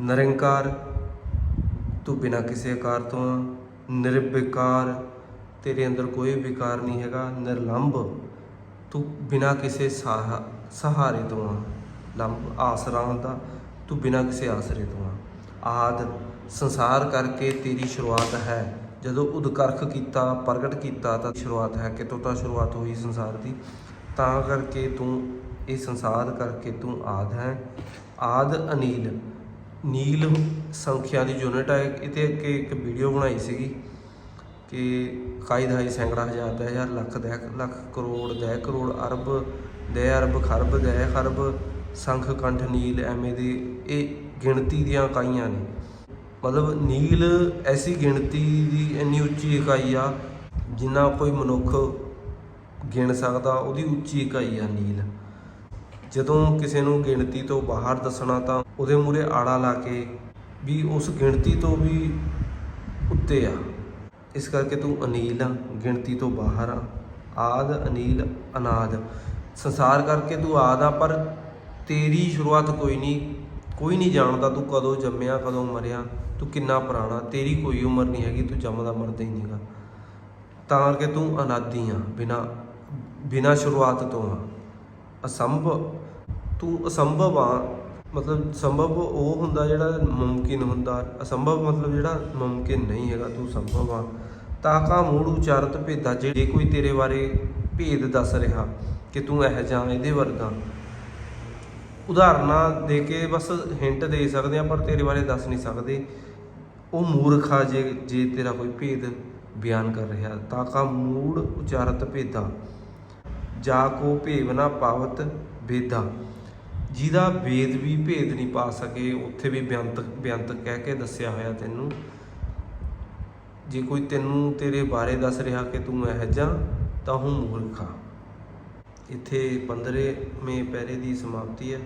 ਨਿਰੰਕਾਰ, ਤੂੰ ਬਿਨਾਂ ਕਿਸੇ ਆਕਾਰ ਤੋਂ ਆ। ਨਿਰਵਿਕਾਰ, ਤੇਰੇ ਅੰਦਰ ਕੋਈ ਵਿਕਾਰ ਨਹੀਂ ਹੈਗਾ, ਨਿਰਲੰਭ। ਤੂੰ ਬਿਨਾਂ ਕਿਸੇ ਸਾਹ, ਸਹਾਰੇ ਤੋਂ ਆ। ਲੰਬ ਆਸਰਾ ਹੁੰਦਾ, ਤੂੰ ਬਿਨਾਂ ਕਿਸੇ ਆਸਰੇ ਤੋਂ ਆ। ਆਦ ਸੰਸਾਰ ਕਰਕੇ ਤੇਰੀ ਸ਼ੁਰੂਆਤ ਹੈ। ਜਦੋਂ ਉਦਕਰਖ ਕੀਤਾ, ਪ੍ਰਗਟ ਕੀਤਾ, ਤਾਂ ਸ਼ੁਰੂਆਤ ਹੈ। ਕਿਤੋਂ ਤਾਂ ਸ਼ੁਰੂਆਤ ਹੋਈ ਸੰਸਾਰ ਦੀ? ਤਾਂ ਕਰਕੇ ਤੂੰ, ਇਹ ਸੰਸਾਰ ਕਰਕੇ ਤੂੰ ਆਦ ਹੈ। ਆਦ ਅਨੀਲ ਨੀਲ ਸੰਖਿਆ ਦੀ ਯੂਨਿਟ ਹੈ ਇਹਤੇ ਅੱਗੇ ਇੱਕ ਵੀਡੀਓ ਬਣਾਈ ਸੀਗੀ ਕਿ ਕਾਈ ਦਹਾਈ ਸੈਂਕੜਾ ਹਜ਼ਾਰ ਦਸ ਹਜ਼ਾਰ, ਲੱਖ ਦਸ ਲੱਖ ਕਰੋੜ ਦਸ ਕਰੋੜ ਅਰਬ ਦਸ ਅਰਬ ਖਰਬ ਦਸ ਖਰਬ, ਸੰਖ ਕੰਠ ਨੀਲ ਐਵੇਂ ਦੀ ਇਹ ਗਿਣਤੀ ਦੀਆਂ ਇਕਾਈਆਂ ਨੇ। ਮਤਲਬ ਨੀਲ ਐਸੀ ਗਿਣਤੀ ਦੀ ਇੰਨੀ ਉੱਚੀ ਇਕਾਈ ਆ ਜਿੰਨਾ ਕੋਈ ਮਨੁੱਖ ਗਿਣ ਸਕਦਾ, ਉਹਦੀ ਉੱਚੀ ਇਕਾਈ ਆ ਨੀਲ। ਜਦੋਂ ਕਿਸੇ ਨੂੰ ਗਿਣਤੀ ਤੋਂ ਬਾਹਰ ਦੱਸਣਾ ਤਾਂ ਉਹਦੇ ਮੂਰੇ ਆੜਾ ਲਾ ਕੇ ਵੀ ਉਸ ਗਿਣਤੀ ਤੋਂ ਵੀ ਉੱਤੇ ਆ। ਇਸ ਕਰਕੇ ਤੂੰ ਅਨੀਲ ਆ, ਗਿਣਤੀ ਤੋਂ ਬਾਹਰ ਆ। ਆਦ, ਅਨੀਲ, ਅਨਾਦ। ਸੰਸਾਰ ਕਰਕੇ ਤੂੰ ਆਦ ਆ, ਪਰ ਤੇਰੀ ਸ਼ੁਰੂਆਤ ਕੋਈ ਨਹੀਂ ਕੋਈ ਨਹੀਂ ਜਾਣਦਾ ਤੂੰ ਕਦੋਂ ਜੰਮਿਆ, ਕਦੋਂ ਮਰਿਆ। ਤੂੰ ਕਿੰਨਾ ਪੁਰਾਣਾ, ਤੇਰੀ ਕੋਈ ਉਮਰ ਨਹੀਂ ਹੈਗੀ, ਤੂੰ ਜੰਮਦਾ ਮਰਦਾ ਹੀ ਨਹੀਂਗਾ। ਤਾਂ ਕਰਕੇ ਤੂੰ ਅਨਾਦੀ ਆ, ਬਿਨਾ ਬਿਨਾ ਸ਼ੁਰੂਆਤ ਤੋਂ ਆ। ਅਸੰਭਵ, ਤੂੰ ਅਸੰਭਵ ਆ। ਮਤਲਬ ਸੰਭਵ ਉਹ ਹੁੰਦਾ ਜਿਹੜਾ ਮੁਮਕਿਨ ਹੁੰਦਾ। ਅਸੰਭਵ ਮਤਲਬ ਜਿਹੜਾ ਮੁਮਕਿਨ ਨਹੀਂ ਹੈਗਾ, ਤੂੰ ਸੰਭਵ ਆ। ਤਾਕਾ ਮੂੜ ਉਚਾਰਤ ਭੇਦਾ ਜੇ ਕੋਈ ਤੇਰੇ ਬਾਰੇ ਭੇਦ ਦੱਸ ਰਿਹਾ ਕਿ ਤੂੰ ਇਹ ਜਾਂ ਇਹਦੇ ਵਰਗਾ। ਉਦਾਹਰਨਾਂ ਦੇ ਕੇ ਬਸ ਹਿੰਟ ਦੇ ਸਕਦੇ ਆ, ਪਰ ਤੇਰੇ ਬਾਰੇ ਦੱਸ ਨਹੀਂ ਸਕਦੇ। ਉਹ ਮੂਰਖ ਆ ਜੇ ਜੇ ਤੇਰਾ ਕੋਈ ਭੇਦ ਬਿਆਨ ਕਰ ਰਿਹਾ। ਤਾਕਾ ਮੂੜ ਉਚਾਰਤ ਭੇਦਾ ਜਾ ਕੋ ਭੇਵ ਨਾ ਪਾਵਤ ਵੇਦਾ ਜਿਹਦਾ ਵੇਦ ਵੀ ਭੇਦ ਨਹੀਂ ਪਾ ਸਕੇ, ਉੱਥੇ ਵੀ ਬਿਆੰਤ ਬਿਆੰਤ ਕਹਿ ਕੇ ਦੱਸਿਆ ਹੋਇਆ ਤੈਨੂੰ। ਜੇ ਕੋਈ ਤੈਨੂੰ ਤੇਰੇ ਬਾਰੇ ਦੱਸ ਰਿਹਾ ਕਿ ਤੂੰ ਇਹ ਜਾ ਤਾਂ ਉਹ ਮੂਰਖ। ਆ ਇੱਥੇ 15ਵੇਂ ਪੈਰੇ ਦੀ ਸਮਾਪਤੀ ਹੈ।